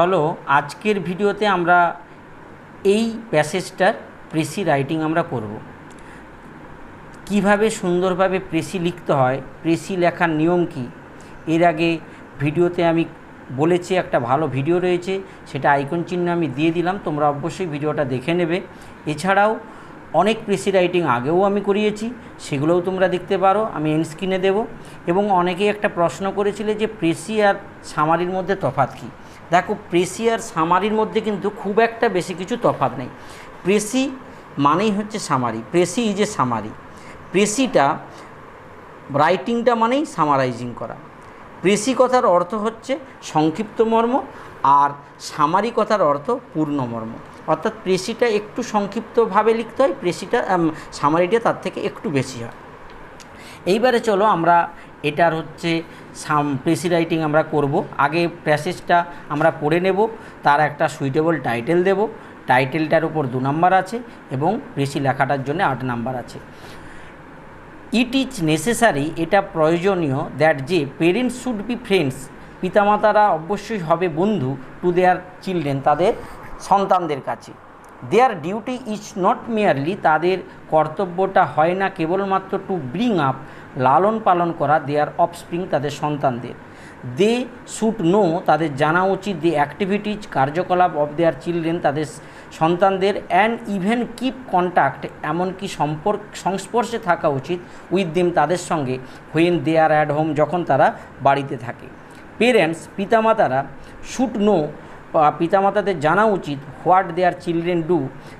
চলো আজকের ভিডিওতে আমরা এই প্যাসেজটার প্রেসি রাইটিং আমরা করব। কীভাবে সুন্দরভাবে প্রেসি লিখতে হয়, প্রেসি লেখার নিয়ম কি? এর আগে ভিডিওতে আমি বলেছি, একটা ভালো ভিডিও রয়েছে, সেটা আইকন চিহ্ন আমি দিয়ে দিলাম, তোমরা অবশ্যই ভিডিওটা দেখে নেবে। এছাড়াও অনেক প্রেসি রাইটিং আগেও আমি করিয়েছি, সেগুলোও তোমরা দেখতে পারো, আমি এন স্ক্রিনে দেবো। এবং অনেকেই একটা প্রশ্ন করেছিলে যে প্রেসি আর সামারির মধ্যে তফাৎ কী? দেখো, প্রেসি আর সামারির মধ্যে কিন্তু খুব একটা বেশি কিছু তফাৎ নেই। প্রেসি মানেই হচ্ছে summary. Precis is a summary. প্রেসিটা রাইটিংটা মানেই সামারাইজিং করা। প্রেসি কথার অর্থ হচ্ছে সংক্ষিপ্ত মর্ম আর সামারি কথার অর্থ পূর্ণ মর্ম। অর্থাৎ প্রেসিটা একটু সংক্ষিপ্তভাবে লিখতে হয়, প্রেসিটা সামারিটা তার থেকে একটু বেশি হয়। এইবারে চলো আমরা এটার হচ্ছে সাম প্রেসি রাইটিং আমরা করব। আগে প্যাসেজটা আমরা পড়ে নেব, তার একটা সুইটেবল টাইটেল দেব। টাইটেলটার উপর দু নাম্বার আছে এবং প্রেসি লেখাটার জন্য আট নাম্বার আছে। ইট ইজ নেসেসারি, এটা প্রয়োজনীয় দ্যাট যে পেরেন্টস শুড বি ফ্রেন্ডস। পিতামাতারা অবশ্যই হবে বন্ধু টু দেয়ার চিলড্রেন, তাদের সন্তানদের কাছে। Their duty is not merely, তাদের কর্তব্যটা হয় না কেবলমাত্র টু ব্রিং আপ লালন পালন করা দেয়ার অফস্প্রিং তাদের সন্তানদের। দে শুড নো তাদের জানা উচিত দি অ্যাক্টিভিটিজ কার্যকলাপ অফ দেয়ার চিলড্রেন তাদের সন্তানদের অ্যান্ড ইভেন কিপ কন্ট্যাক্ট এমনকি সম্পর্ক, সংস্পর্শে থাকা উচিত উইথ দেম তাদের সঙ্গে when they are at home যখন তারা বাড়িতে থাকে। পেরেন্টস পিতামাতারা শুড নো পিতামাতাদের জানা উচিত হোয়াট দেয়ার চিলড্রেন ডু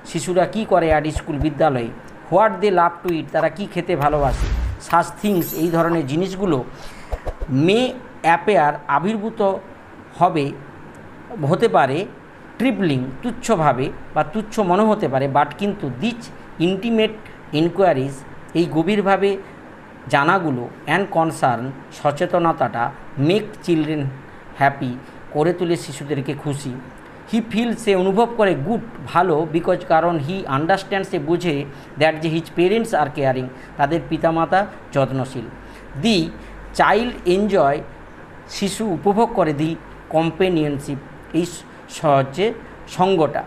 শিশুরা কী করে অ্যাট স্কুল বিদ্যালয়ে what they love to eat তারা কী খেতে ভালোবাসে। সাস থিংস এই ধরনের জিনিসগুলো মে অ্যাপেয়ার আবির্ভূত হবে, হতে পারে ট্রিপলিং তুচ্ছভাবে বা তুচ্ছ মনে হতে পারে বাট কিন্তু দিচ ইন্টিমেট ইনকোয়ারিজ এই গভীরভাবে জানাগুলো অ্যান্ড কনসার্ন সচেতনতাটা মেক চিলড্রেন হ্যাপি করে তোলে শিশুদেরকে খুশি। হি ফিল সে অনুভব করে গুড ভালো বিকজ কারণ হি আন্ডারস্ট্যান্ড সে বুঝে দ্যাট যে হিজ পেরেন্টস আর কেয়ারিং তাদের পিতামাতা যত্নশীল। দি চাইল্ড এনজয় শিশু উপভোগ করে দি কম্পেনিয়নশিপ এই হচ্ছে সঙ্গটা।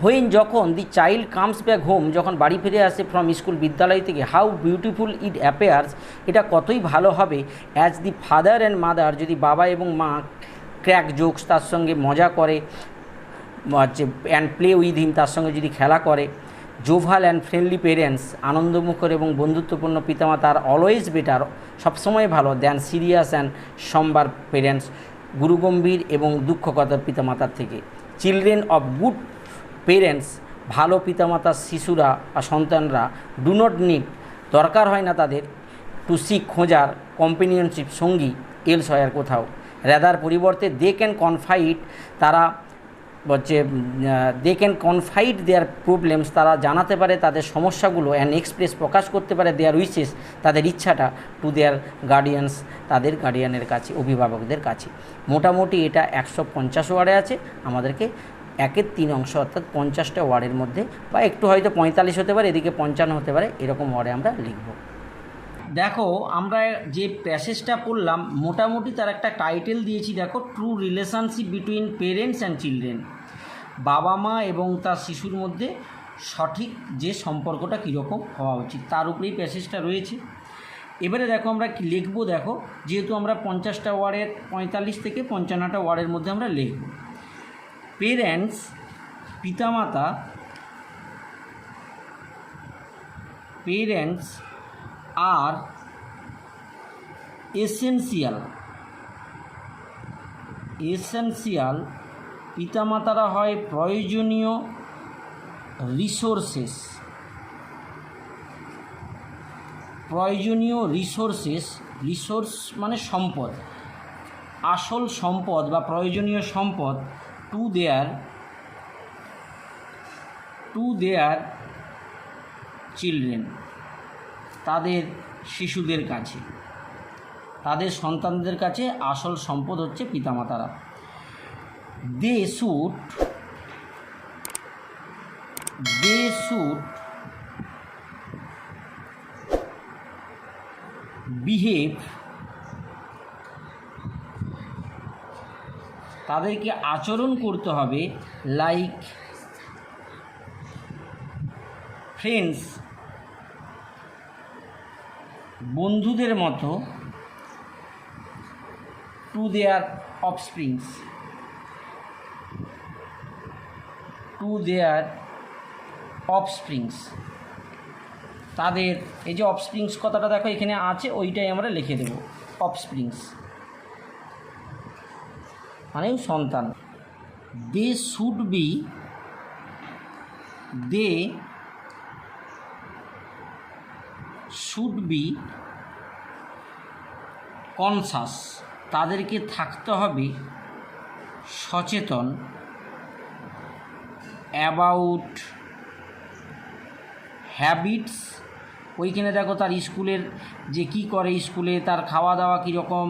হোয়েন যখন the child comes back home যখন বাড়ি ফিরে আসে ফ্রম স্কুল বিদ্যালয় থেকে হাউ বিউটিফুল ইট অ্যাপেয়ার্স এটা কতই ভালো হবে as the father and mother যদি বাবা এবং মা ক্র্যাক জোকস তার সঙ্গে মজা করে, হচ্ছে অ্যান্ড প্লে উইথ হিম তার সঙ্গে যদি খেলা করে। জোভাল অ্যান্ড ফ্রেন্ডলি পেরেন্টস আনন্দমুখর এবং বন্ধুত্বপূর্ণ পিতামাতার অলওয়েজ বেটার সবসময় ভালো than serious and sombre parents গুরুগম্ভীর এবং দুঃখকতার পিতামাতার থেকে। চিলড্রেন অফ গুড পেরেন্টস ভালো পিতামাতার শিশুরা বা সন্তানরা ডু নট নিড দরকার হয় না তাদের টু সিক খোঁজার কম্পেনিয়নশিপ সঙ্গী এলস হয় আর কোথাও। রেদার পরিবর্তে দে ক্যান কনফাইট তারা হচ্ছে দে ক্যান কনফাইট দেয়ার প্রবলেমস তারা জানাতে পারে তাদের সমস্যাগুলো অ্যান্ড এক্সপ্রেস প্রকাশ করতে পারে দেয়ার উইচেস তাদের ইচ্ছাটা টু দেয়ার গার্ডিয়ানস তাদের গার্ডিয়ানের কাছে, অভিভাবকদের কাছে। মোটামুটি এটা একশো পঞ্চাশ ওয়ার্ডে আছে, আমাদেরকে একের তিন অংশ অর্থাৎ পঞ্চাশটা ওয়ার্ডের মধ্যে বা একটু হয়তো পঁয়তাল্লিশ হতে পারে, এদিকে পঞ্চান্ন হতে পারে, এরকম ওয়ার্ডে আমরা লিখব। দেখো, আমরা যে প্যাসেজটা পড়লাম, মোটামুটি তার একটা টাইটেল দিয়েছি, দেখো true relationship between parents and children বাবা মা এবং তার শিশুর মধ্যে সঠিক যে সম্পর্কটা কীরকম হওয়া উচিত, তার উপরেই প্যাসেজটা রয়েছে। এবারে দেখো, আমরা লিখব, দেখো, যেহেতু আমরা পঞ্চাশটা ওয়ার্ডের, পঁয়তাল্লিশ থেকে পঞ্চান্নটা ওয়ার্ডের মধ্যে আমরা লিখব। পেরেন্টস পিতামাতা পেরেন্টস আর এসেন্সিয়াল এসেন্সিয়াল পিতামাতারা হয় প্রয়োজনীয় রিসোর্সেস। প্রয়োজনীয় রিসোর্সেস, রিসোর্স মানে সম্পদ। আসল সম্পদ বা প্রয়োজনীয় সম্পদ to their to their children তাদের শিশুদের কাছে। তাদের সন্তানদের কাছে আসল সম্পদ হচ্ছে পিতামাতারা। They should they should behave তাদেরকে আচরণ করতে হবে লাইক ফ্রেন্ডস বন্ধুদের মতো টু দেয়ার অফস্প্রিংস টু দেয়ার অফস্প্রিংস তাদের এই যে অফস্প্রিংস কথাটা দেখো এখানে আছে, ওইটাই আমরা লিখে দেবো অফস্প্রিংস মানে সন্তান। They should be they should be conscious তাদেরকে থাকতে হবে সচেতন অ্যাবাউট হ্যাবিটস ওইখানে দেখো তার স্কুলের যে কি করে স্কুলে, তার খাওয়া দাওয়া কীরকম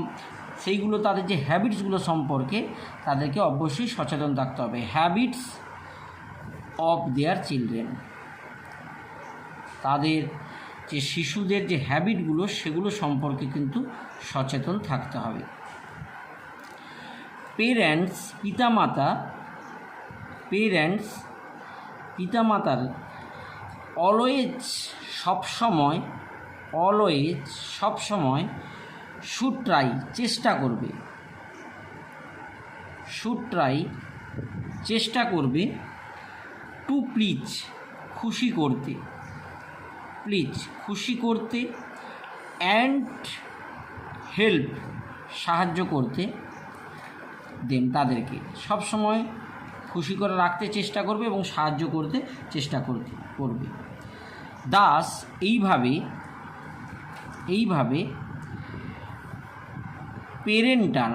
সেইগুলো তাদের যে হ্যাবিটসগুলো সম্পর্কে তাদেরকে অবশ্যই সচেতন থাকতে হবে। হ্যাবিটস অফ দেয়ার চিলড্রেন তাদের যে শিশুদের যে হ্যাবিটগুলো সেগুলো সম্পর্কে কিন্তু সচেতন থাকতে হবে। পেরেন্টস পিতামাতা পেরেন্টস পিতামাতার অলওয়েজ সবসময় অলওয়েজ সবসময় শুড ট্রাই চেষ্টা করবে। শুড ট্রাই চেষ্টা করবে টু প্লিজ খুশি করতে। প্লিজ খুশি করতে অ্যান্ড হেল্প সাহায্য করতে দেন তাদেরকে। সব সময় খুশি করে রাখতে চেষ্টা করবে এবং সাহায্য করতে চেষ্টা করতে করবে। দাস এইভাবে এইভাবে পেরেন্টাল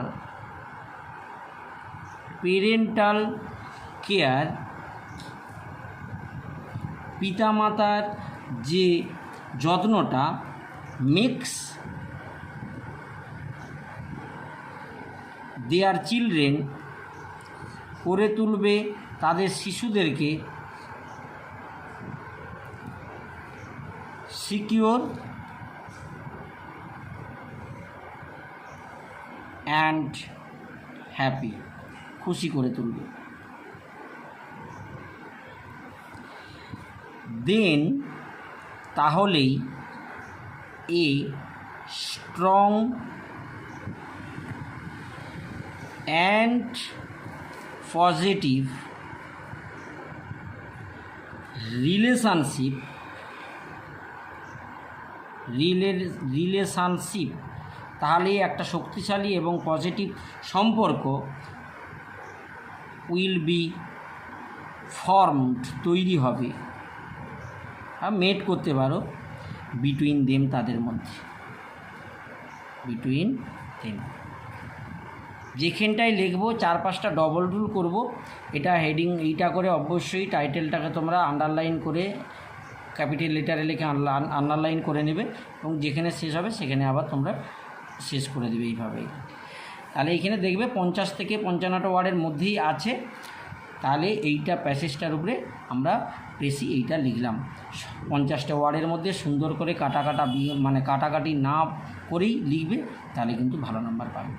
পেরেন্টাল কেয়ার পিতামাতার যে যত্নটা মেক্স দেয়ার চিলড্রেন করে তুলবে তাদের শিশুদেরকে সিকিওর অ্যান্ড হ্যাপি খুশি করে তুলবে। দেন তাহলেই a strong and positive relationship, relay, relationship. তাহলেই একটা শক্তিশালী এবং পজিটিভ সম্পর্ক উইল বি ফর্মড, তৈরি হবে। মেট করতে পারো বিটুইন দেম তাদের মধ্যে। বিটুইন দেম যেখানটায় লিখব চার পাঁচটা ডবল রুল করব। এটা হেডিং এইটা করে অবশ্যই টাইটেলটাকে তোমরা আন্ডারলাইন করে ক্যাপিটাল লেটারে লিখে আন্ডারলাইন করে নেবে এবং যেখানে শেষ হবে সেখানে আবার তোমরা শেষ করে দেবে এইভাবেই। তাহলে এইখানে দেখবে পঞ্চাশ থেকে পঞ্চান্নটা ওয়ার্ডের মধ্যেই আছে। তাহলে এইটা প্যাসেজটার উপরে আমরা বেশি এইটা লিখলাম। পঞ্চাশটা ওয়ার্ডের মধ্যে সুন্দর করে কাটা কাটা মানে কাটাকাটি না করেই লিখবে, তাহলে কিন্তু ভালো নাম্বার পাবে।